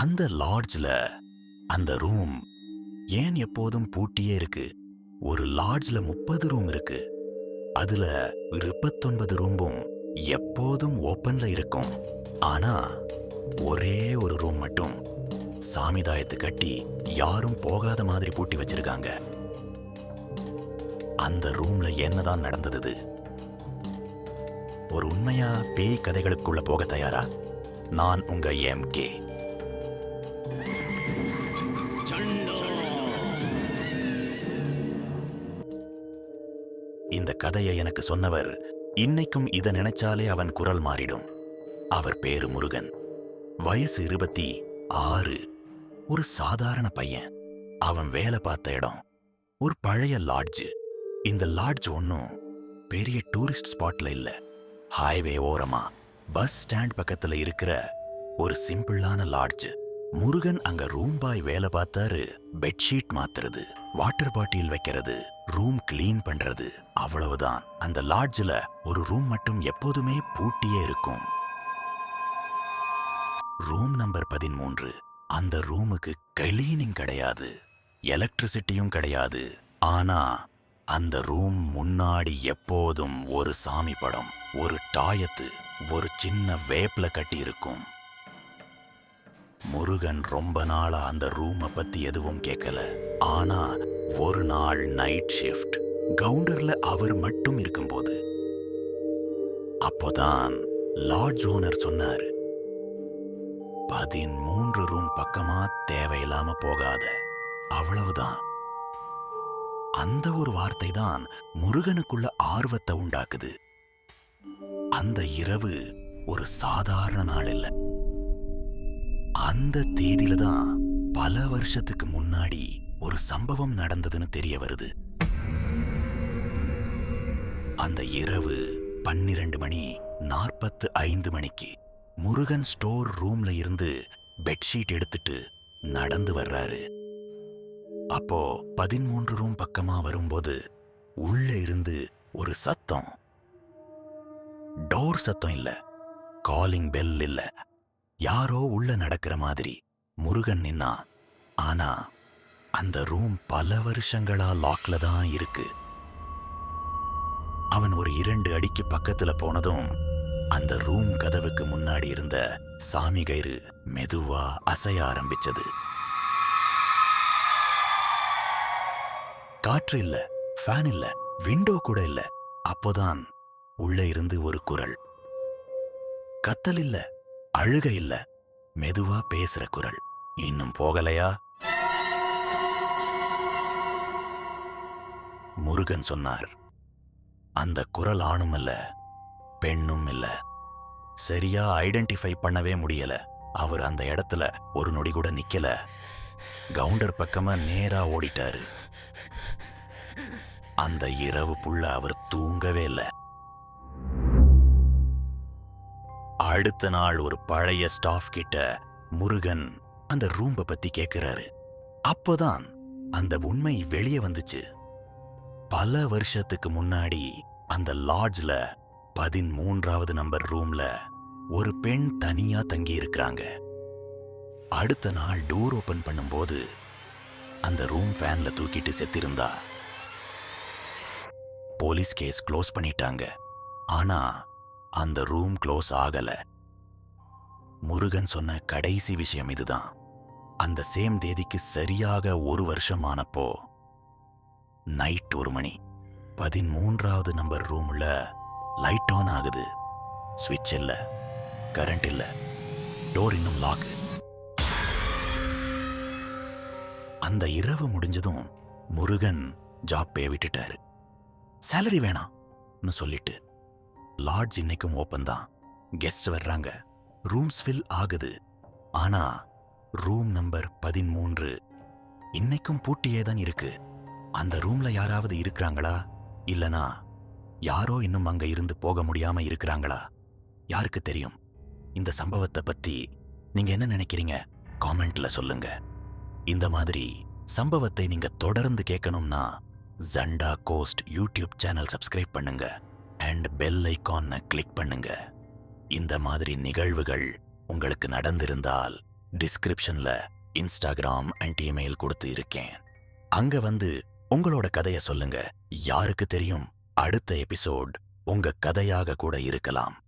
அந்த லாட்ஜ்ல அந்த ரூம் ஏன் எப்போதும் பூட்டியே இருக்கு? ஒரு லாட்ஜ்ல முப்பது ரூம் இருக்கு. அதுல இருபத்தொன்பது ரூமும் எப்போதும் ஓப்பன்ல இருக்கும். ஆனா ஒரே ஒரு ரூம் மட்டும் சாமிதாயத்து கட்டி யாரும் போகாத மாதிரி பூட்டி வச்சிருக்காங்க. அந்த ரூம்ல என்னதான் நடந்தது? ஒரு உண்மையா பேய் கதைகளுக்குள்ள போக தயாரா? நான் உங்க எம் கே. இந்த கதையை எனக்கு சொன்னவர் இன்னைக்கும் இத நினைச்சாலே அவன் குரல் மாறிடும். அவர் பேரு முருகன். வயசு இருபத்தி ஆறு. ஒரு சாதாரண பையன். அவன் வேலை பார்த்த இடம். ஒரு பழைய லாட்ஜ். இந்த லாட்ஜ் ஒன்றும் பெரிய டூரிஸ்ட் ஸ்பாட்ல இல்ல. ஹைவே ஓரமா பஸ் ஸ்டாண்ட் பக்கத்துல இருக்கிற ஒரு சிம்பிளான லாட்ஜ். முருகன் அங்க ரூம் பாய் வேலை பார்த்தாரு பெட்ஷீட் மாத்துறது வாட்டர் பாட்டில் வைக்கிறது ரூம் கிளீன் பண்றது. அவ்வளவுதான். அந்த லாட்ஜ்ல ஒரு ரூம் மட்டும் எப்போதுமே பூட்டியே இருக்கும். ரூம் நம்பர் பதிமூன்று. அந்த ரூமுக்கு கிளீனிங் கிடையாது. எலக்ட்ரிசிட்டியும் கிடையாது. ஆனா அந்த ரூம் முன்னாடி எப்போதும் ஒரு சாமி படம் ஒரு டாயத்து ஒரு சின்ன வேப்ல கட்டி இருக்கும். முருகன் ரொம்ப நாளா அந்த ரூமை பத்தி எதுவும் கேட்கல ஆனா ஒரு நாள் நைட் ஷிஃப்ட் கவுண்டர்ல அவர் மட்டும் இருக்கும்போது. அப்போதான் லார்ட் ஓனர் சொன்னாரு. பதிமூன்று ரூம் பக்கமா தேவையில்லாம போகாத. அவ்வளவுதான். அந்த ஒரு வார்த்தை தான் முருகனுக்குள்ள ஆர்வத்தை உண்டாக்குது. அந்த இரவு ஒரு சாதாரண நாள் இல்ல. அந்த தேதியில தான் பல வருஷத்துக்கு முன்னாடி ஒரு சம்பவம் நடந்ததுன்னு தெரிய வருது. அந்த இரவு பன்னிரண்டு மணி நாற்பத்து ஐந்து மணிக்கு முருகன் ஸ்டோர் ரூம்ல இருந்து பெட்ஷீட் எடுத்துட்டு நடந்து வர்றாரு. அப்போ பதிமூன்று ரூம் பக்கமா வரும்போது உள்ள இருந்து ஒரு சத்தம். டோர் சத்தம் இல்ல. காலிங் பெல் இல்ல. யாரோ உள்ள நடக்கிற மாதிரி முருகன் நின்னா ஆனா அந்த ரூம் பல வருஷங்களா லாக்ல தான் இருக்கு. அவன் ஒரு இரண்டு அடிக்கு பக்கத்துல போனதும் அந்த ரூம் கதவுக்கு முன்னாடி இருந்த சாமி கயிறு மெதுவா அசைய ஆரம்பிச்சது. காற்று இல்ல ஃபேன் இல்ல விண்டோ கூட இல்ல. அப்போதான் உள்ள இருந்து ஒரு குரல். கத்தல் இல்ல அழுக இல்ல மெதுவா பேசுற குரல். இன்னும் போகலையா? முருகன் சொன்னார். அந்த குரல் ஆணும் இல்ல பெண்ணும் இல்ல. சரியா ஐடென்டிஃபை பண்ணவே முடியல. அவர் அந்த இடத்துல ஒரு நொடி கூட நிக்கல. கவுண்டர் பக்கமா நேரா ஓடிட்டாரு. அந்த இரவு புள்ள அவர் தூங்கவே இல்ல. அடுத்த நாள் ஒரு பழைய ஸ்டாஃப் கிட்ட முருகன் அந்த ரூம்ப பத்தி கேக்குறாரு. அப்போதான் அந்த உண்மை வெளியே வந்துச்சு. பல வருஷத்துக்கு முன்னாடி அந்த லாட்ஜ்ல பதிமூன்றாவது நம்பர் ரூம்ல ஒரு பெண் தனியா தங்கி இருக்கிறாங்க அடுத்த நாள் டோர் ஓபன் பண்ணும்போது அந்த ரூம் ஃபேன்ல தூக்கிட்டு செத்திருந்தா. போலீஸ் கேஸ் க்ளோஸ் பண்ணிட்டாங்க. ஆனா அந்த ரூம் க்ளோஸ் ஆகல. முருகன் சொன்ன கடைசி விஷயம் இதுதான். அந்த சேம் தேதிக்கு சரியாக ஒரு வருஷம் ஆனப்போ நைட் ஒரு மணி. பதிமூன்றாவது நம்பர் ரூம்ல லைட் ஆன் ஆகுது. ஸ்விட்ச் இல்ல. கரண்ட் இல்ல. டோர் இன்னும் லாக் அந்த இரவு முடிஞ்சதும் முருகன் ஜாப் பே விட்டுட்டாரு. சேலரி வேணாம்னு சொல்லிட்டு லாட்ஜ் இன்னைக்கும் ஓப்பன் தான். கெஸ்ட் வர்றாங்க. ரூம்ஸ் ஃபில் ஆகுது. ஆனா ரூம் நம்பர் பதிமூன்று. இன்னைக்கும் பூட்டியே தான் இருக்கு. அந்த ரூம்ல யாராவது இருக்கிறாங்களா? இல்லனா யாரோ இன்னும் அங்க இருந்து போக முடியாம இருக்கிறாங்களா? யாருக்கு தெரியும்? இந்த சம்பவத்தை பத்தி நீங்க என்ன நினைக்கிறீங்க? காமெண்ட்ல சொல்லுங்க. இந்த மாதிரி சம்பவத்தை நீங்க தொடர்ந்து கேட்கணும்னா ஜண்டா கோஸ்ட் யூடியூப் சேனல் சப்ஸ்கிரைப் பண்ணுங்க. அண்ட் பெல் ஐகானை கிளிக் பண்ணுங்க. இந்த மாதிரி நிகழ்வுகள் உங்களுக்கு நடந்திருந்தால் டிஸ்கிரிப்ஷன்ல இன்ஸ்டாகிராம் அண்ட் இமெயில் கொடுத்து இருக்கேன். அங்க வந்து உங்களோட கதைய சொல்லுங்க. யாருக்கு தெரியும்? அடுத்த எபிசோட் உங்க கதையாக கூட இருக்கலாம்.